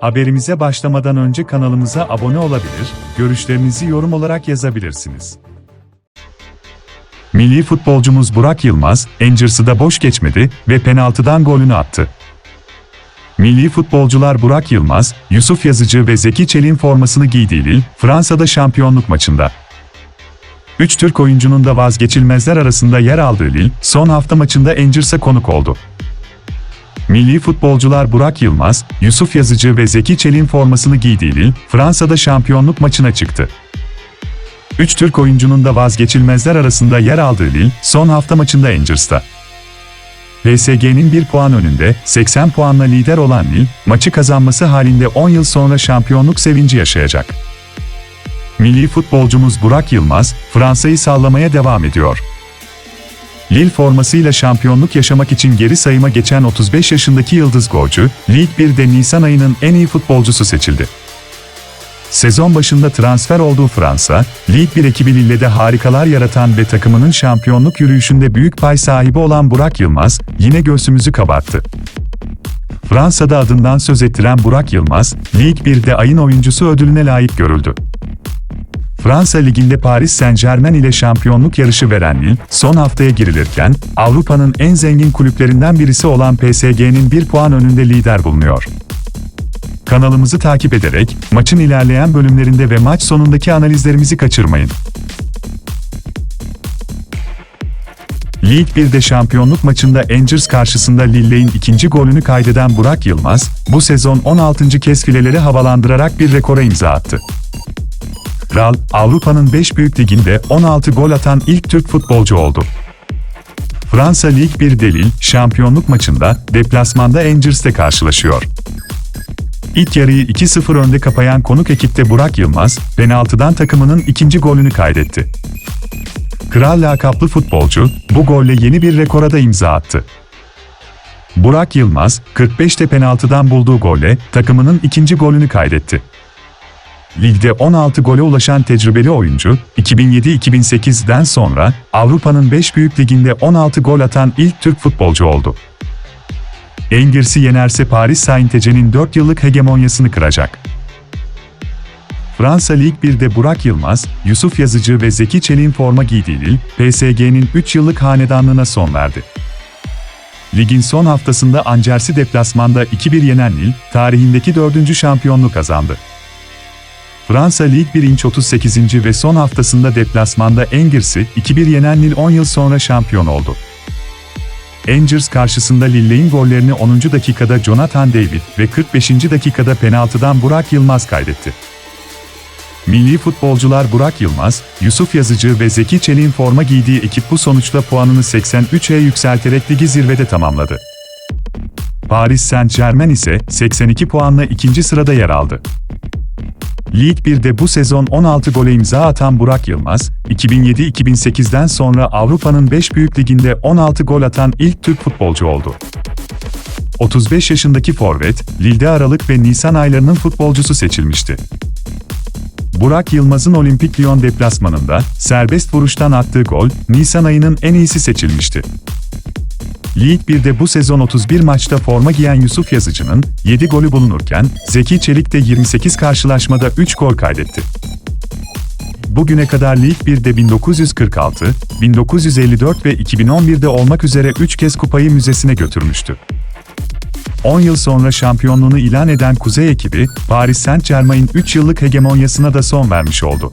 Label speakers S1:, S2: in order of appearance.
S1: Haberimize başlamadan önce kanalımıza abone olabilir, görüşlerinizi yorum olarak yazabilirsiniz. Milli futbolcumuz Burak Yılmaz, Angers'ı da boş geçmedi ve penaltıdan golünü attı. Milli futbolcular Burak Yılmaz, Yusuf Yazıcı ve Zeki Çelik'in formasını giydiği Lille, Fransa'da şampiyonluk maçında. Üç Türk oyuncunun da vazgeçilmezler arasında yer aldığı Lille, son hafta maçında Angers'a konuk oldu. Milli futbolcular Burak Yılmaz, Yusuf Yazıcı ve Zeki Çelik'in formasını giydiği Lille, Fransa'da şampiyonluk maçına çıktı. Üç Türk oyuncunun da vazgeçilmezler arasında yer aldığı Lille, son hafta maçında Angers'ta. PSG'nin 1 puan önünde, 80 puanla lider olan Lille, maçı kazanması halinde 10 yıl sonra şampiyonluk sevinci yaşayacak. Milli futbolcumuz Burak Yılmaz, Fransa'yı sallamaya devam ediyor. Lille formasıyla şampiyonluk yaşamak için geri sayıma geçen 35 yaşındaki yıldız golcü, Lig 1'de Nisan ayının en iyi futbolcusu seçildi. Sezon başında transfer olduğu Fransa, Lig 1 ekibi Lille'de harikalar yaratan ve takımının şampiyonluk yürüyüşünde büyük pay sahibi olan Burak Yılmaz, yine göğsümüzü kabarttı. Fransa'da adından söz ettiren Burak Yılmaz, Lig 1'de ayın oyuncusu ödülüne layık görüldü. Fransa Ligi'nde Paris Saint-Germain ile şampiyonluk yarışı veren Lille, son haftaya girilirken, Avrupa'nın en zengin kulüplerinden birisi olan PSG'nin bir puan önünde lider bulunuyor. Kanalımızı takip ederek, maçın ilerleyen bölümlerinde ve maç sonundaki analizlerimizi kaçırmayın. Lig 1'de şampiyonluk maçında Angers karşısında Lille'in ikinci golünü kaydeden Burak Yılmaz, bu sezon 16. kez fileleri havalandırarak bir rekora imza attı. Kral, Avrupa'nın 5 büyük liginde 16 gol atan ilk Türk futbolcu oldu. Fransa Lig 1 Delil, şampiyonluk maçında deplasmanda Angers'te karşılaşıyor. İlk yarıyı 2-0 önde kapayan konuk ekipte Burak Yılmaz, penaltıdan takımının ikinci golünü kaydetti. Kral lakaplı futbolcu, bu golle yeni bir rekora da imza attı. Burak Yılmaz, 45'te penaltıdan bulduğu golle takımının ikinci golünü kaydetti. Ligde 16 gole ulaşan tecrübeli oyuncu, 2007-2008'den sonra Avrupa'nın 5 büyük liginde 16 gol atan ilk Türk futbolcu oldu. Engers'i yenerse Paris Saint-Germain'in 4 yıllık hegemonyasını kıracak. Fransa Lig 1'de Burak Yılmaz, Yusuf Yazıcı ve Zeki Çelik'in forma giydiği Lille, PSG'nin 3 yıllık hanedanlığına son verdi. Ligin son haftasında Angers'i deplasmanda 2-1 yenen Lille, tarihindeki 4. şampiyonluğu kazandı. Fransa Lig 1 inç 38. ve son haftasında deplasmanda Angers'i 2-1 yenen Lille 10 yıl sonra şampiyon oldu. Angers karşısında Lille'in gollerini 10. dakikada Jonathan David ve 45. dakikada penaltıdan Burak Yılmaz kaydetti. Milli futbolcular Burak Yılmaz, Yusuf Yazıcı ve Zeki Çelik'in forma giydiği ekip bu sonuçla puanını 83'e yükselterek ligi zirvede tamamladı. Paris Saint-Germain ise 82 puanla ikinci sırada yer aldı. Lig 1'de bu sezon 16 gole imza atan Burak Yılmaz, 2007-2008'den sonra Avrupa'nın 5 büyük liginde 16 gol atan ilk Türk futbolcu oldu. 35 yaşındaki forvet, Lille'de Aralık ve Nisan aylarının futbolcusu seçilmişti. Burak Yılmaz'ın Olimpik Lyon deplasmanında serbest vuruştan attığı gol, Nisan ayının en iyisi seçilmişti. Lig 1'de bu sezon 31 maçta forma giyen Yusuf Yazıcı'nın 7 golü bulunurken, Zeki Çelik de 28 karşılaşmada 3 gol kaydetti. Bugüne kadar Lig 1'de 1946, 1954 ve 2011'de olmak üzere 3 kez kupayı müzesine götürmüştü. 10 yıl sonra şampiyonluğunu ilan eden Kuzey ekibi, Paris Saint-Germain'in 3 yıllık hegemonyasına da son vermiş oldu.